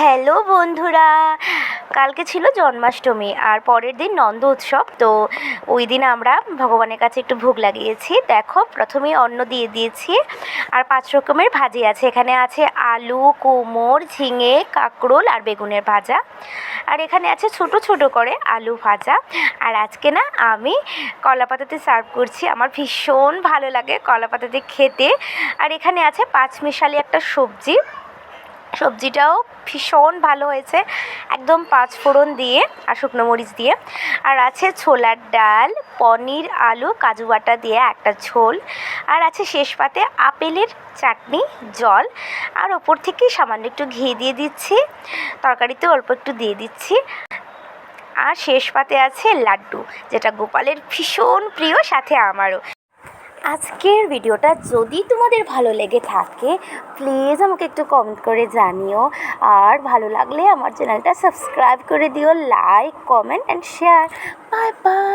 Hello বন্ধুরা, কালকে ছিল জন্মাষ্টমী আর পরের দিন নন্দ উৎসব, তো ওই দিন আমরা ভগবানের কাছে একটু ভোগ লাগিয়েছি। দেখো, প্রথমেই অন্ন দিয়ে দিয়েছি আর পাঁচ রকমের ভাজি আছে। এখানে আছে আলু কুমড় ঝিঙে, কাঁকরোল আর বেগুনের ভাজা। আর এখানে আছে ছোট ছোট করে আলু ভাজা। আর আজকে না, আমি কলা পাতাতে সার্ভ করছি। আমার ভীষণ ভালো লাগে কলা পাতাতে খেতে। আর এখানে আছে পাঁচমিশালি একটা সবজি। সবজিটাও ভীষণ ভালো হয়েছে। একদম পাঁচ ফোড়ন দিয়ে আর শুকনো মরিচ দিয়ে। আর আছে ছোলার ডাল, পনির, আলু, কাজু বাটা দিয়ে একটা ঝোল। আর আছে শেষ পাতে আপেলের চাটনি, জল। আর ওপর থেকে সামান্য একটু ঘি দিয়ে দিচ্ছি। তরকারিতে অল্প একটু দিয়ে দিচ্ছি। আর শেষ পাতে আছে লাড্ডু, যেটা গোপালের ভীষণ প্রিয়, সাথে আমারও। আজকের ভিডিওটা যদি তোমাদের ভালো লেগে থাকে প্লিজ আমাকে একটু কমেন্ট করে জানিও। আর ভালো লাগলে আমার চ্যানেলটা সাবস্ক্রাইব করে দিও like comment and share bye bye